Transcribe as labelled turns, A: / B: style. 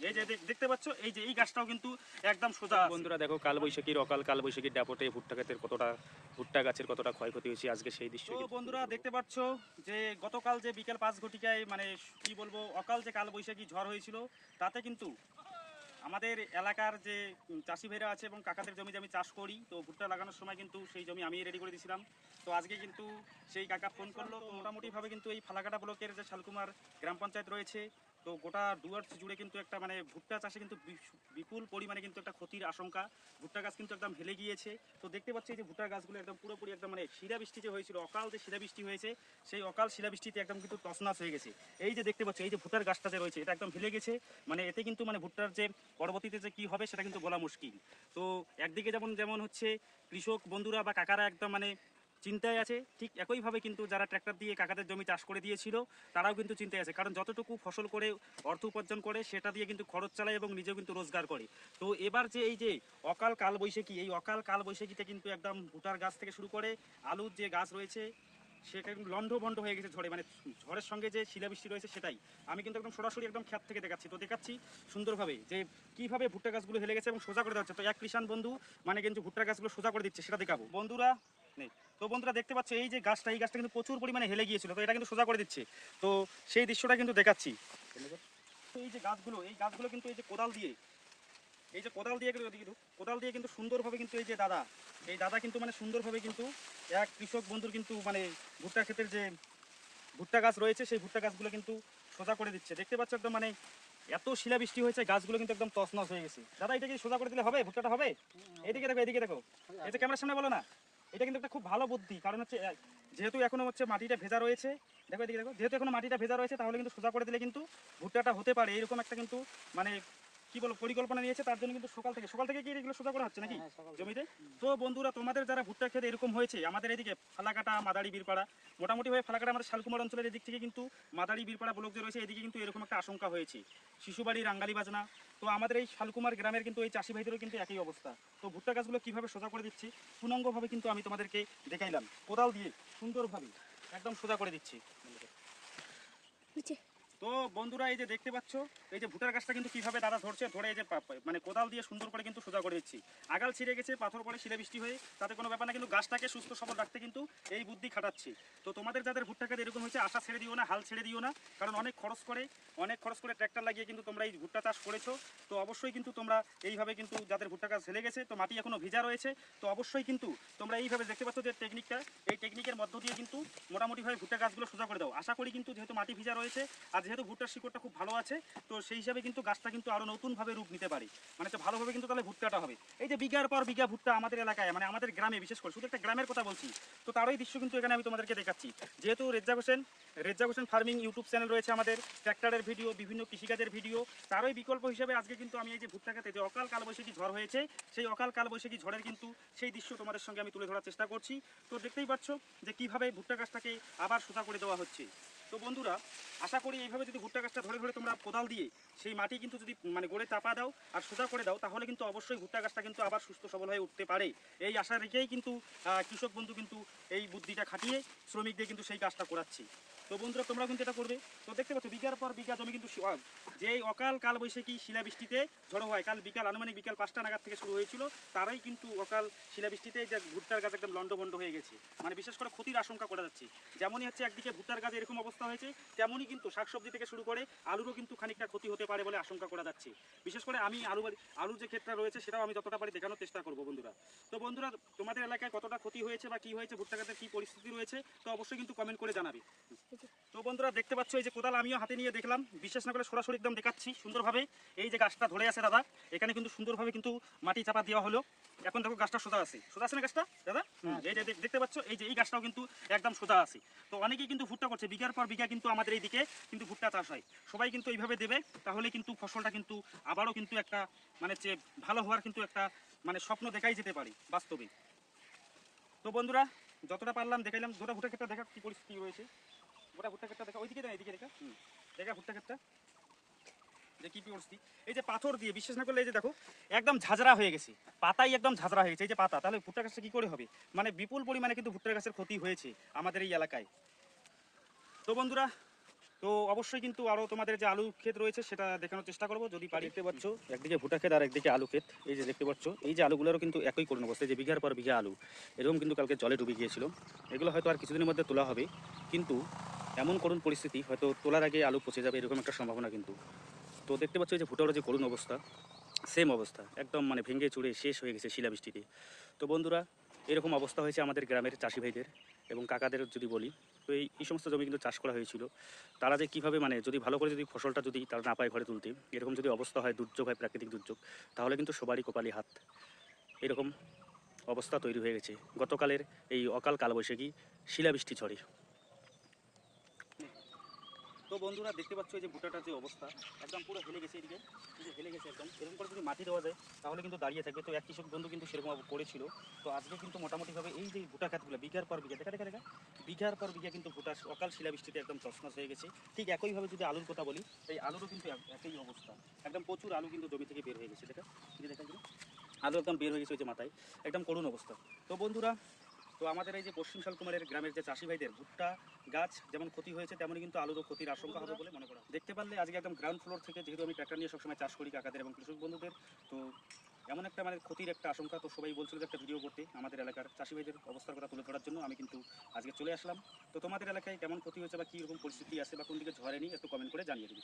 A: এই যে দেখ- দেখতে পাচ্ছ এই যে এই গাছটাও কিন্তু একদম সোজা
B: বন্ধুরা দেখো কালবৈশাখীর অকাল কালবৈশাখীর ডাপটে ভুট্টা ক্ষেতের কতটা ভুট্টা গাছের কতটা ক্ষয়ক্ষতি হয়েছে আজকে সেই দৃশ্য
A: তো বন্ধুরা দেখতে পাচ্ছ যে গতকাল যে বিকেল পাঁচ ঘটিকায় মানে কি বলব অকাল যে কাল বৈশাখী ঝড় হয়েছিল তাতে কিন্তু আমাদের এলাকার যে চাষি ভাইরা আছে এবং কাকাদের জমি আমি চাষ করি তো ভুট্টা লাগানোর সময় কিন্তু সেই জমি আমি রেডি করে দিয়েছিলাম। তো আজকে কিন্তু সেই কাকা ফোন করল। তো মোটামুটিভাবে কিন্তু এই ফালাকাটা ব্লকের যে শালকুমার গ্রাম পঞ্চায়েত রয়েছে তো গোটা ডুয়ার্স জুড়ে কিন্তু একটা মানে ভুট্টা চাষে কিন্তু বিপুল পরিমাণে কিন্তু একটা ক্ষতির আশঙ্কা। ভুট্টা গাছ কিন্তু একদম হেলে গিয়েছে। তো দেখতে পাচ্ছি যে ভুট্টার গাছগুলো একদম পুরোপুরি একদম মানে শিলাবৃষ্টি যে হয়েছিল, অকাল যে শিলাবৃষ্টি হয়েছে, সেই অকাল শিলাবৃষ্টিতে একদম কিন্তু তছনাছ হয়ে গেছে। এই যে দেখতে পাচ্ছি, এই যে ভুট্টার গাছটা যে রয়েছে, এটা একদম হেলে গেছে। মানে এতে কিন্তু মানে ভুট্টার যে পরবর্তীতে যে কি হবে সেটা কিন্তু বলা মুশকিল। তো একদিকে যেমন যেমন হচ্ছে কৃষক বন্ধুরা বা কাকারা একদম মানে চিন্তায় আছে। ঠিক একইভাবে কিন্তু যারা ট্র্যাক্টর দিয়ে কাকাদের জমি চাষ করে দিয়েছিল, তারাও কিন্তু চিন্তায় আছে। কারণ যতটুকু ফসল করে, অর্থ উপার্জন করে, সেটা দিয়ে কিন্তু খরচ চালায় এবং নিজেও কিন্তু রোজগার করে। তো এবার যে এই যে অকাল কাল বৈশাখী এই অকাল কাল বৈশাখীতে কিন্তু একদম ভুটার গাছ থেকে শুরু করে আলুর যে গাছ রয়েছে, সেটা কিন্তু লন্ড ভন্ড হয়ে গেছে ঝড়ে। মানে ঝড়ের সঙ্গে যে শিলাবৃষ্টি রয়েছে সেটাই। আমি কিন্তু একদম সরাসরি একদম ক্ষেত থেকে দেখাচ্ছি। তো দেখাচ্ছি সুন্দরভাবে যে কীভাবে ভুট্টা গাছগুলো হেলে গেছে এবং সোজা করে দেওয়া হচ্ছে। তো এক কৃষাণ বন্ধু মানে কিন্তু ভুট্টা গাছগুলো সোজা করে দিচ্ছে, সেটা দেখাবো। বন্ধুরা নেই। তো বন্ধুরা দেখতে পাচ্ছ এই যে গাছটা এই গাছটা কিন্তু প্রচুর পরিমাণে হেলে গিয়েছিল তো এটা কিন্তু সোজা করে দিচ্ছে। তো সেই দৃশ্যটা কিন্তু দেখাচ্ছি। তো এই যে গাছগুলো এই গাছগুলো কিন্তু এই যে কোদাল দিয়ে এই যে কোদাল দিয়ে কিন্তু- কোদাল দিয়ে কিন্তু সুন্দরভাবে কিন্তু এই যে দাদা এই দাদা কিন্তু মানে সুন্দরভাবে কিন্তু এক কৃষক বন্ধুর কিন্তু মানে ভুট্টা ক্ষেতের যে ভুট্টা গাছ রয়েছে সেই ভুট্টা গাছগুলো কিন্তু সোজা করে দিচ্ছে। দেখতে পাচ্ছ একদম মানে এত শিলাবৃষ্টি হয়েছে গাছগুলো কিন্তু একদম তছনছ হয়ে গেছে। দাদা এটা কি সোজা করে দিলে হবে? ভুট্টাটা হবে? এদিকে দেখো এদিকে দেখো। এই যে ক্যামেরার সামনে বলো না। এটা কিন্তু একটা খুব ভালো বুদ্ধি। কারণ হচ্ছে যেহেতু এখনও হচ্ছে মাটিটা ভেজা রয়েছে, দেখো এদিকে দেখো, যেহেতু এখনও মাটিটা ভেজা রয়েছে, তাহলে কিন্তু সোজা করে দিলে কিন্তু ভুট্টাটা হতে পারে। এরকম একটা কিন্তু মানে কি বলব পরিকল্পনা নিয়েছে তার জন্য কিন্তু সকাল থেকে সকাল থেকে কি এগুলো সোজা করা হচ্ছে নাকি? জমিতে? তো বন্ধুরা তোমাদের যারা ভুট্টা খেতে এরকম হয়েছে আমাদের এদিকে ফালাকাটা মাদারি বীরপাড়া মোটামুটি ভাবে ফালাকাটা আমাদের শালকুমার অঞ্চলের এদিক থেকে কিন্তু মাদারি বীরপাড়া ব্লক যে রয়েছে এদিকে কিন্তু এরকম একটা আশঙ্কা হয়েছে। শিশুবাড়ি রাঙ্গালি বাজনা। তো আমাদের এই শালকুমার গ্রামের কিন্তু এই চাষি ভাইদেরও কিন্তু একই অবস্থা। তো ভুট্টা গাছগুলো কীভাবে সোজা করে দিচ্ছি পূর্ণাঙ্গভাবে কিন্তু আমি তোমাদেরকে দেখাইলাম। কোদাল দিয়ে সুন্দরভাবে একদম সোজা করে দিচ্ছি। তো বন্ধুরা, এই যে দেখতে পাচ্ছ, এই যে ভুটার গাছটা কিন্তু কীভাবে দাদা ধরছে, ধরে এই যে মানে কোদাল দিয়ে সুন্দর করে কিন্তু সোজা করে দিচ্ছি। আগাল ছিঁড়ে গেছে, পাথর পরে শিলাবৃষ্টি হয়ে, তাতে কোনো ব্যাপার না, কিন্তু গাছটাকে সুস্থ সবল রাখতে কিন্তু এই বুদ্ধি খাটাচ্ছি। তো তোমাদের যাদের ভুট্টা খেতে এরকম হয়েছে, আশা ছেড়ে দিও না, হাল ছেড়ে দিও না, কারণ অনেক খরচ করে, অনেক খরচ করে ট্র্যাক্টর লাগিয়ে কিন্তু তোমরা এই ভুট্টা চাষ করেছ। তো অবশ্যই কিন্তু তোমরা এইভাবে কিন্তু যাদের ভুট্টা গাছ ঝেলে গেছে, তো মাটি এখনও ভিজা রয়েছে, তো অবশ্যই কিন্তু তোমরা এইভাবে দেখতে পাচ্ছ যে টেকনিকটা এই টেকনিকের মধ্য দিয়ে কিন্তু মোটামুটিভাবে ভুট্টা গাছগুলো সোজা করে দাও। আশা করি কিন্তু যেহেতু মাটি ভিজা রয়েছে আর যেহেতু ভুট্টার শিকড়টা খুব ভালো আছে, তো সেই হিসাবে কিন্তু গাছটা কিন্তু আরও নতুনভাবে রূপ নিতে পারে। মানে হচ্ছে ভালোভাবে কিন্তু তাহলে ভুট্টাটা হবে। এই যে বিঘার পর বিঘা ভুট্টা আমাদের এলাকায় মানে আমাদের গ্রামে বিশেষ করে, শুধু একটা গ্রামের কথা বলছি, তো তারই দৃশ্য কিন্তু এখানে আমি তোমাদেরকে দেখাচ্ছি। যেহেতু Reza Hossain Reza Hossain farming YouTube channel রয়েছে আমাদের, ট্র্যাক্টরের ভিডিও, বিভিন্ন কৃষিকাজের ভিডিও তারই বিকল্প হিসেবে আজকে কিন্তু আমি এই যে ভুট্টা খেতে যে অকাল কালবৈশাখী ঝড় হয়েছে, সেই অকাল কালবৈশাখী ঝড়ের কিন্তু সেই দৃশ্য তোমাদের সঙ্গে আমি তুলে ধরার চেষ্টা করছি। তো দেখতেই পাচ্ছ যে কীভাবে ভুট্টা গাছটাকে আবার সোজা করে দেওয়া হচ্ছে। তো বন্ধুরা আশা করি এইভাবে যদি ভুট্টা গাছটা ধরে ধরে তোমরা কোদাল দিয়ে সেই মাটি কিন্তু যদি মানে গড়ে চাপা দাও আর সোজা করে দাও তাহলে কিন্তু অবশ্যই ভুট্টা গাছটা কিন্তু আবার সুস্থ সবল হয়ে উঠতে পারে। এই আশা রেখেই কিন্তু কৃষক বন্ধু কিন্তু এই বুদ্ধিটা খাটিয়ে শ্রমিকদের কিন্তু সেই কাজটা করাচ্ছি। তো বন্ধুরা তোমরা কিন্তু এটা করবে। তো দেখতে পাচ্ছ বিঘার পর বিঘা জমি কিন্তু শি- আহ, যে অকাল কাল বৈশাখী শিলাবৃষ্টিতে ঝড়ো হয় কাল বিকাল আনুমানিক বিকাল পাঁচটা নাগাদ থেকে শুরু হয়েছিল তারাই কিন্তু অকাল শিলাবৃষ্টিতে যে ভুট্টার গাছ একদম লন্ডভন্ড হয়ে গেছে। মানে বিশেষ করে ক্ষতির আশঙ্কা করা যাচ্ছে। যেমনই হচ্ছে একদিকে ভুট্টার গাছ এরকম অবস্থা হয়েছে, তেমনই কিন্তু শাকসবজি থেকে শুরু করে আলুরও কিন্তু খানিকটা ক্ষতি হতে পারে বলে আশঙ্কা করা যাচ্ছে। বিশেষ করে আমি আলু আলুর যে ক্ষেত্রে রয়েছে, সেটাও আমি যতটা পারি দেখানোর চেষ্টা করব বন্ধুরা। তো বন্ধুরা, তোমাদের এলাকায় কতটা ক্ষতি হয়েছে বা কি হয়েছে, ভুট্টা গাছের কি পরিস্থিতি রয়েছে, তো অবশ্যই কিন্তু কমেন্ট করে জানাবে। তো বন্ধুরা, দেখতে পাচ্ছ এই যে কোদাল, আমিও হাতে নিয়ে দেখলাম। বিশেষ না করে সরাসরি একদম দেখাচ্ছি সুন্দরভাবে। এই যে গাছটা ধরে আছে দাদা, এখানে কিন্তু সুন্দরভাবে কিন্তু মাটি চাপা দেওয়া হলো। এখন দেখো গাছটা সোজা আছে। সোজা আছে না গাছটা? দাদা? এই যে দেখতে পাচ্ছ? এই যে এই গাছটাও কিন্তু একদম সোজা আছে। তো অনেকেই কিন্তু ভুট্টা করছে। বিঘার পর বিঘা কিন্তু আমাদের এইদিকে কিন্তু ভুট্টা চাষ হয়। সবাই কিন্তু এইভাবে দেবে, তাহলে কিন্তু ফসলটা কিন্তু আবারও কিন্তু একটা মানে যে ভালো হওয়ার কিন্তু একটা মানে স্বপ্ন দেখাই যেতে পারে বাস্তবে। তো বন্ধুরা, যতটা পারলাম দেখাইলাম। দুটা ভুট্টা ক্ষেত্রে দেখা কি পরিস্থিতি রয়েছে? গোটা ভুট্টা ক্ষেত্রে দেখা, ওইদিকে দেখা এইদিকে দেখা। দেখা ভুট্টা ক্ষেতটা। যে কি পরিস্থিতি এই যে পাথর দিয়ে, বিশ্বাস না করলে এই যে দেখো, একদম ঝাঁঝরা হয়ে গেছে। পাতাই একদম ঝাঁঝরা হয়ে গেছে। এই যে পাতা, তাহলে ভুট্টা গাছটা কি করে হবে? মানে বিপুল পরিমাণে কিন্তু ভুট্টা গাছের ক্ষতি হয়েছে আমাদের এই এলাকায়। তো বন্ধুরা, তো অবশ্যই কিন্তু আরও তোমাদের যে আলু ক্ষেত রয়েছে, সেটা দেখানোর চেষ্টা করব। যদি পারি। দেখতে পাচ্ছ, একদিকে ভুট্টা ক্ষেত আর একদিকে আলু ক্ষেত। এই যে দেখতে পাচ্ছ, এই যে আলুগুলোরও কিন্তু একই করুন অবস্থা। যে বিঘার পর বিঘা আলু, এরকম কিন্তু কালকে জলে ডুবে গিয়েছিল। এগুলো হয়তো আর কিছুদিনের মধ্যে তোলা হবে। কিন্তু এমন করুণ পরিস্থিতি, হয়তো তোলার আগে আলু পচে যাবে, এরকম একটা সম্ভাবনা কিন্তু। তো দেখতে পাচ্ছ যে ভুটারও যে করুণ অবস্থা সেম অবস্থা, একদম মানে ভেঙে চুড়ে শেষ হয়ে গেছে শিলাবৃষ্টিতে। তো বন্ধুরা, এরকম অবস্থা হয়েছে আমাদের গ্রামের চাষি ভাইদের এবং কাকাদের যদি বলি। তো এই এই সমস্ত জমি কিন্তু চাষ করা হয়েছিল। তারা যে কীভাবে মানে যদি ভালো করে যদি ফসলটা যদি তারা না পায় ঘরে তুলতে, এরকম যদি অবস্থা হয়, দুর্যোগ হয়, প্রাকৃতিক দুর্যোগ, তাহলে কিন্তু সবারই কপালি হাত। এরকম অবস্থা তৈরি হয়ে গেছে। গতকালের এই অকাল কালবৈশাখী শিলাবৃষ্টি ঝড়ে। তো বন্ধুরা, দেখতে পাচ্ছ যে ভুট্টাটার যে অবস্থা, একদম পুরো হেলে গেছে এদিকে। এই হেলে গেছে একদম। এরকম করে যদি মাটি দেওয়া যায়, তাহলে কিন্তু দাঁড়িয়ে থাকবে। তো এক কৃষক বন্ধু কিন্তু সেরকম করেছিল। তো আজকে কিন্তু মোটামুটিভাবে এই যে ভুটা খাতগুলো বিঘার পর বিঘা, দেখা দেখা দেখা, বিঘার পর বিঘা কিন্তু ভুটা অকাল শিলাবৃষ্টিতে একদম তছনছ হয়ে গেছে। ঠিক একইভাবে যদি আলুর কথা বলি, এই আলুরও কিন্তু এক- একই অবস্থা। একদম প্রচুর আলু কিন্তু জমি থেকে বের হয়ে গেছে, দেখা। দেখা আলু একদম বের হয়ে গেছে ওই যে মাথায়। একদম করুণ অবস্থা। তো বন্ধুরা তো আমাদের এই যে পশ্চিম শালকুমারের গ্রামের যে চাষি ভাইদের ভুট্টা গাছ যেমন ক্ষতি হয়েছে, তেমনই কিন্তু আলুরও ক্ষতির আশঙ্কা হবে বলে মনে করা দেখতে পারলে আজকে একদম গ্রাউন্ড ফ্লোর থেকে যেহেতু আমি ট্র্যাক্টর নিয়ে সবসময় চাষ করি কাকাদের এবং কৃষক বন্ধুদের, তো এমন একটা মানে ক্ষতির একটা আশঙ্কা তো সবাই বলছিল যে একটা ভিডিও করতে আমাদের এলাকার চাষি ভাইদের অবস্থার কথা তুলে ধরার জন্য আমি কিন্তু আজকে চলে আসলাম। তো তোমাদের এলাকায় কেমন ক্ষতি হয়েছে বা কী রকম পরিস্থিতি আছে বা কোন দিকে ঝড়েনি একটু কমেন্ট করে জানিয়ে দিবি।